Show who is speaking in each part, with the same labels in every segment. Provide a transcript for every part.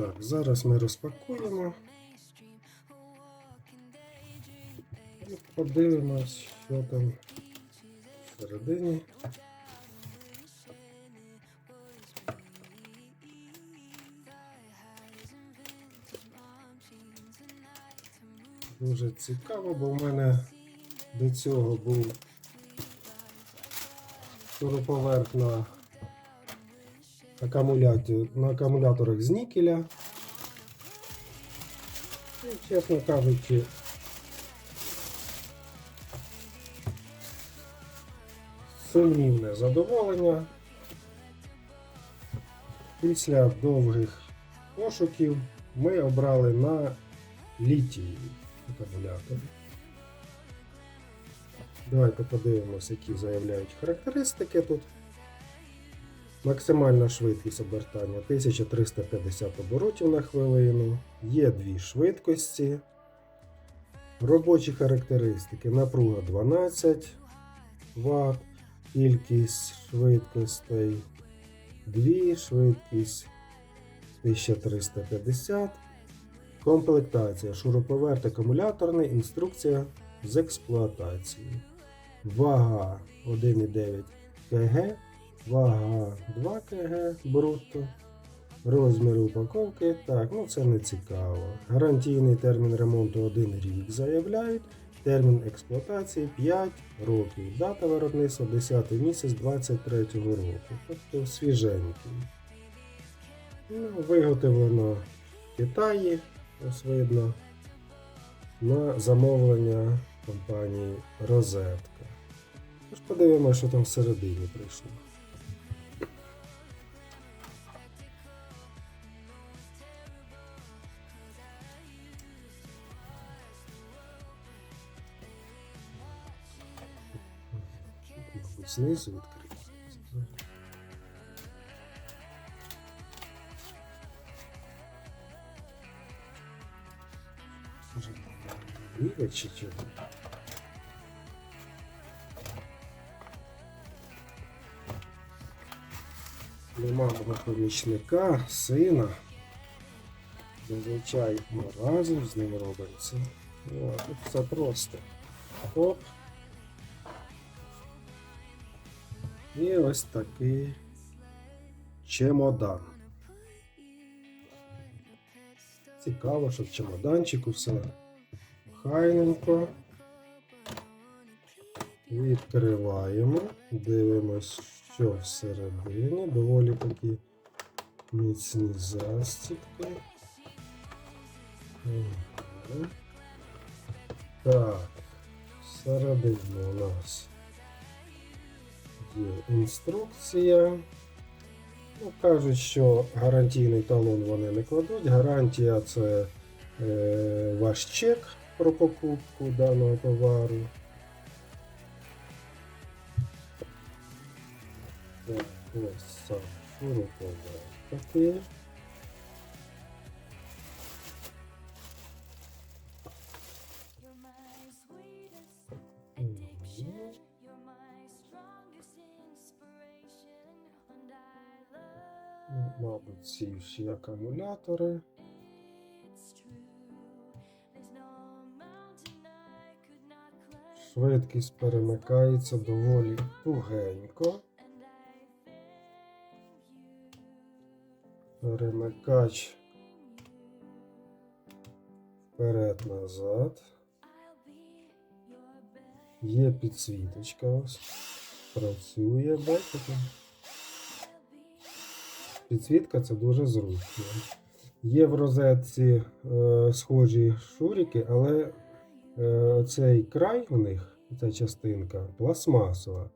Speaker 1: Так, зараз ми розпакуємо. І подивимось, що там всередині. Дуже цікаво, бо в мене до цього був шуруповерт на на акумуляторах з нікеля. І, чесно кажучи, сумнівне задоволення. Після довгих пошуків ми обрали на літій акумулятор. Давайте подивимося, які заявляють характеристики тут. Максимальна швидкість обертання 1350 оборотів на хвилину. Є дві швидкості. Робочі характеристики. Напруга 12 Вт, кількість швидкостей 2, швидкість 1350. Комплектація. Шуруповерт акумуляторний, інструкція з експлуатації. Вага 1,9 кг, вага 2 кг брутто. Розмір упаковки. Так, ну це не цікаво. Гарантійний термін ремонту 1 рік заявляють. Термін експлуатації 5 років. Дата виробництва 10 місяць 23 року. Тобто свіженький. Ну, виготовлено в Китаї, ось видно, на замовлення компанії Розетка. Тож подивимося, що там всередині прийшло. знизу відкривається. Може, ліве чи чого? Нема мого помічника, сина. Зазвичай ми разом з ним робимо це. Ну, а тут все просто. Оп. І ось такий чемодан. Цікаво, що в чемоданчику все хайненько. Відкриваємо, дивимось, що всередині. Доволі такі міцні застібки. Так, всередині у нас є інструкція. Ну, кажуть, що гарантійний талон вони не кладуть. Гарантія це е, ваш чек про покупку даного товару. Так, ось сам такий. Мабуть, ці всі акумулятори. Швидкість перемикається доволі тугенько. Перемикач
Speaker 2: your best.
Speaker 1: Є підсвіточка ось. Працює, бачите? Підсвітка це дуже зручно. Є в розетці е, схожі шурики, але е, цей край у них, ця частинка, пластмасова.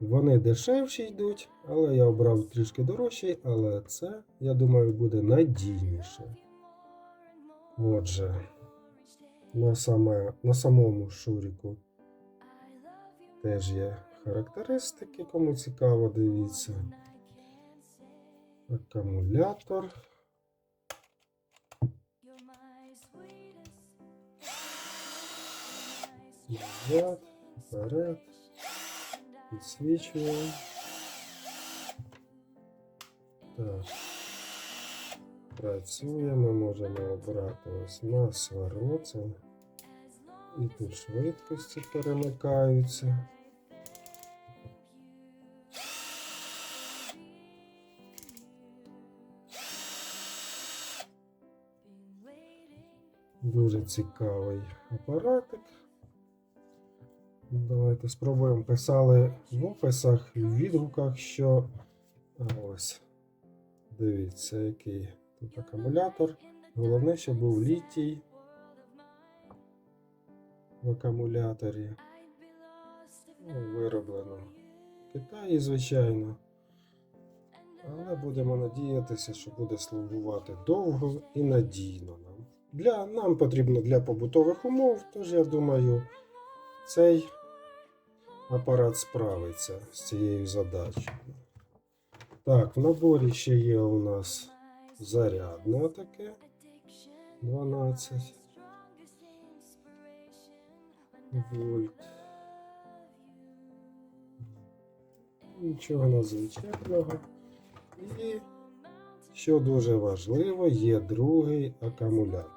Speaker 1: Вони дешевші йдуть, але я обрав трішки дорожчий, але це, я думаю, буде надійніше. Отже, на, саме, на самому шуріку теж є характеристики, кому цікаво, дивіться.
Speaker 2: I can't say.
Speaker 1: Акумулятор.
Speaker 2: You're my sweetest. My
Speaker 1: Назад, вперед, підсвічуємо. Так. Працює, ми можемо обрати ось на свару. Це і тут швидкості перемикаються. Дуже цікавий апаратик. Давайте спробуємо. Писали в описах, в відгуках, що ось. Дивіться, який тут акумулятор. Головне, щоб був літій в акумуляторі. Ну, вироблено в Китаї, звичайно. Але будемо надіятися, що буде слугувати довго і надійно. Для, нам потрібно для побутових умов, тож я думаю, цей апарат справиться з цією задачею. Так, в наборі ще є у нас зарядне таке 12 вольт. Нічого надзвичайного. І, що дуже важливо, є другий акумулятор.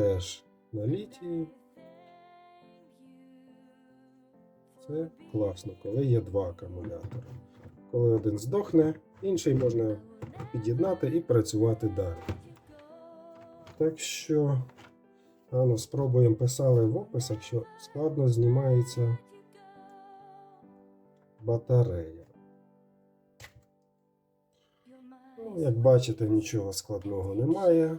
Speaker 1: Теж на літії. Це класно, коли є два акумулятори. Коли один здохне, інший можна під'єднати і працювати далі. Так що, а ну, спробуємо писали в описах, що складно знімається батарея. Ну, як бачите, нічого складного немає.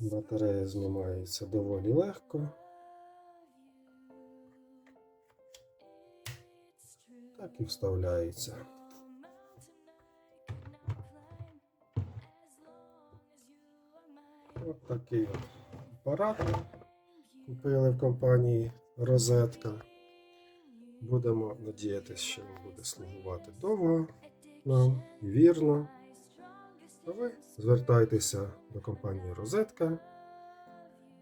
Speaker 1: Батарея знімається доволі легко. Так і вставляється. От такий от апарат купили в компанії Розетка. Будемо надіятися, що він буде слугувати довго нам вірно. Ви звертайтеся до компанії Розетка.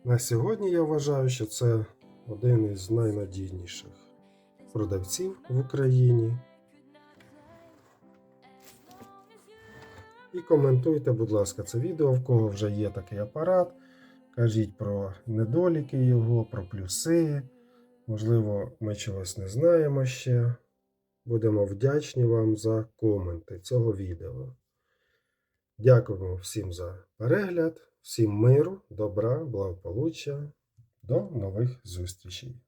Speaker 1: На сьогодні я вважаю, що це один із найнадійніших продавців в Україні. І коментуйте, будь ласка, це відео, в кого вже є такий апарат. Кажіть про недоліки його, про плюси. Можливо, ми чогось не знаємо ще. Будемо вдячні вам за коменти цього відео. Дякуємо всім за перегляд, всім миру, добра, благополуччя. До нових зустрічей!